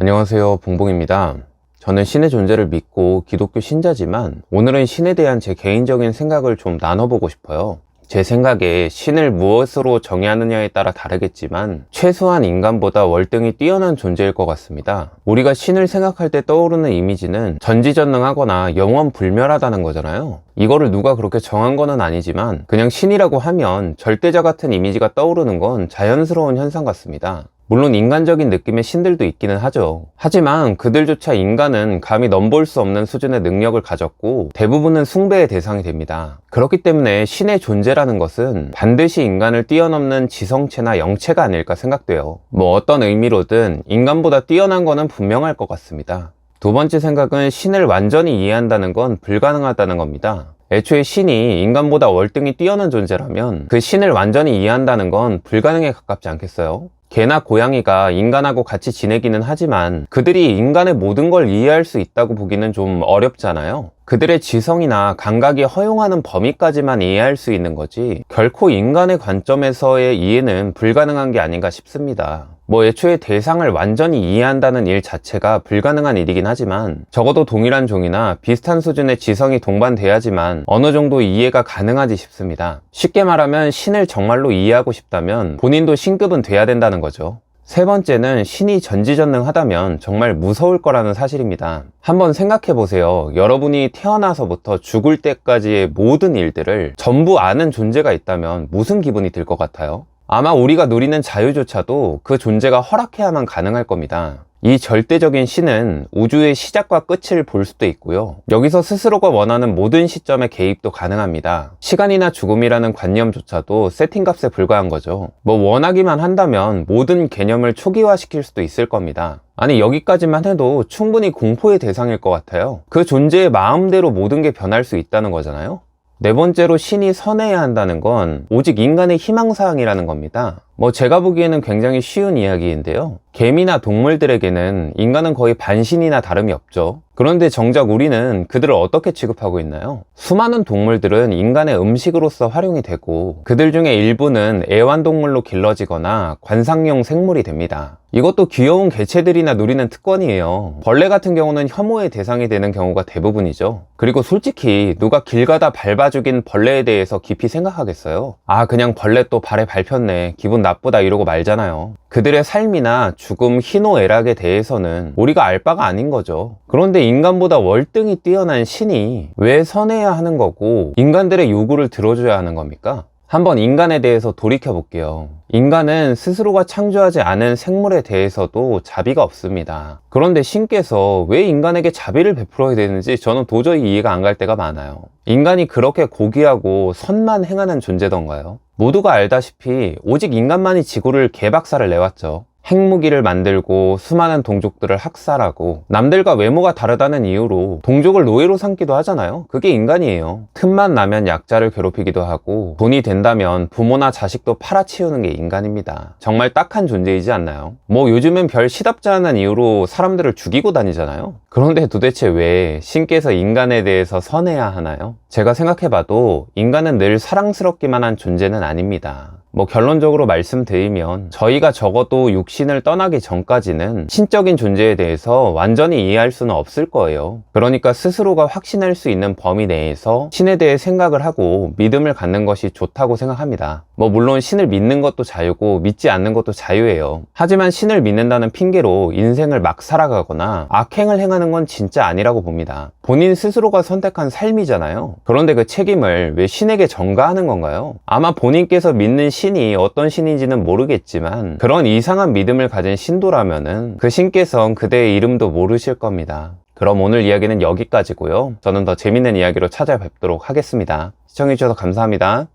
안녕하세요. 봉봉입니다. 저는 신의 존재를 믿고 기독교 신자지만 오늘은 신에 대한 제 개인적인 생각을 좀 나눠보고 싶어요. 제 생각에 신을 무엇으로 정의하느냐에 따라 다르겠지만 최소한 인간보다 월등히 뛰어난 존재일 것 같습니다. 우리가 신을 생각할 때 떠오르는 이미지는 전지전능하거나 영원 불멸하다는 거잖아요. 이거를 누가 그렇게 정한 거는 아니지만 그냥 신이라고 하면 절대자 같은 이미지가 떠오르는 건 자연스러운 현상 같습니다. 물론 인간적인 느낌의 신들도 있기는 하죠. 하지만 그들조차 인간은 감히 넘볼 수 없는 수준의 능력을 가졌고 대부분은 숭배의 대상이 됩니다. 그렇기 때문에 신의 존재라는 것은 반드시 인간을 뛰어넘는 지성체나 영체가 아닐까 생각돼요. 뭐 어떤 의미로든 인간보다 뛰어난 거는 분명할 것 같습니다. 두 번째 생각은 신을 완전히 이해한다는 건 불가능하다는 겁니다. 애초에 신이 인간보다 월등히 뛰어난 존재라면 그 신을 완전히 이해한다는 건 불가능에 가깝지 않겠어요? 개나 고양이가 인간하고 같이 지내기는 하지만 그들이 인간의 모든 걸 이해할 수 있다고 보기는 좀 어렵잖아요. 그들의 지성이나 감각이 허용하는 범위까지만 이해할 수 있는 거지 결코 인간의 관점에서의 이해는 불가능한 게 아닌가 싶습니다. 뭐 애초에 대상을 완전히 이해한다는 일 자체가 불가능한 일이긴 하지만 적어도 동일한 종이나 비슷한 수준의 지성이 동반돼야지만 어느 정도 이해가 가능하지 싶습니다. 쉽게 말하면 신을 정말로 이해하고 싶다면 본인도 신급은 돼야 된다는 거죠. 세 번째는 신이 전지전능하다면 정말 무서울 거라는 사실입니다. 한번 생각해 보세요. 여러분이 태어나서부터 죽을 때까지의 모든 일들을 전부 아는 존재가 있다면 무슨 기분이 들 것 같아요? 아마 우리가 누리는 자유조차도 그 존재가 허락해야만 가능할 겁니다. 이 절대적인 신은 우주의 시작과 끝을 볼 수도 있고요. 여기서 스스로가 원하는 모든 시점에 개입도 가능합니다. 시간이나 죽음이라는 관념조차도 세팅값에 불과한 거죠. 뭐 원하기만 한다면 모든 개념을 초기화시킬 수도 있을 겁니다. 아니 여기까지만 해도 충분히 공포의 대상일 것 같아요. 그 존재의 마음대로 모든 게 변할 수 있다는 거잖아요. 네 번째로 신이 선해야 한다는 건 오직 인간의 희망사항이라는 겁니다. 뭐 제가 보기에는 굉장히 쉬운 이야기인데요. 개미나 동물들에게는 인간은 거의 반신이나 다름이 없죠. 그런데 정작 우리는 그들을 어떻게 취급하고 있나요? 수많은 동물들은 인간의 음식으로서 활용이 되고 그들 중에 일부는 애완동물로 길러지거나 관상용 생물이 됩니다. 이것도 귀여운 개체들이나 누리는 특권이에요. 벌레 같은 경우는 혐오의 대상이 되는 경우가 대부분이죠. 그리고 솔직히 누가 길 가다 밟아 죽인 벌레에 대해서 깊이 생각하겠어요? 아, 그냥 벌레 또 발에 밟혔네. 기분 나쁘다 이러고 말잖아요. 그들의 삶이나 죽음, 희노애락에 대해서는 우리가 알 바가 아닌 거죠. 그런데 인간보다 월등히 뛰어난 신이 왜 선해야 하는 거고 인간들의 요구를 들어줘야 하는 겁니까? 한번 인간에 대해서 돌이켜 볼게요. 인간은 스스로가 창조하지 않은 생물에 대해서도 자비가 없습니다. 그런데 신께서 왜 인간에게 자비를 베풀어야 되는지 저는 도저히 이해가 안 갈 때가 많아요. 인간이 그렇게 고귀하고 선만 행하는 존재던가요? 모두가 알다시피 오직 인간만이 지구를 개박살을 내왔죠. 핵무기를 만들고 수많은 동족들을 학살하고 남들과 외모가 다르다는 이유로 동족을 노예로 삼기도 하잖아요. 그게 인간이에요. 틈만 나면 약자를 괴롭히기도 하고 돈이 된다면 부모나 자식도 팔아치우는 게 인간입니다. 정말 딱한 존재이지 않나요? 뭐 요즘은 별 시답지 않은 이유로 사람들을 죽이고 다니잖아요. 그런데 도대체 왜 신께서 인간에 대해서 선해야 하나요? 제가 생각해봐도 인간은 늘 사랑스럽기만 한 존재는 아닙니다. 뭐 결론적으로 말씀드리면 저희가 적어도 육신을 떠나기 전까지는 신적인 존재에 대해서 완전히 이해할 수는 없을 거예요. 그러니까 스스로가 확신할 수 있는 범위 내에서 신에 대해 생각을 하고 믿음을 갖는 것이 좋다고 생각합니다. 뭐 물론 신을 믿는 것도 자유고 믿지 않는 것도 자유예요. 하지만 신을 믿는다는 핑계로 인생을 막 살아가거나 악행을 행하는 건 진짜 아니라고 봅니다. 본인 스스로가 선택한 삶이잖아요. 그런데 그 책임을 왜 신에게 전가하는 건가요? 아마 본인께서 믿는 신이 어떤 신인지는 모르겠지만 그런 이상한 믿음을 가진 신도라면은 그 신께선 그대의 이름도 모르실 겁니다. 그럼 오늘 이야기는 여기까지고요. 저는 더 재밌는 이야기로 찾아뵙도록 하겠습니다. 시청해주셔서 감사합니다.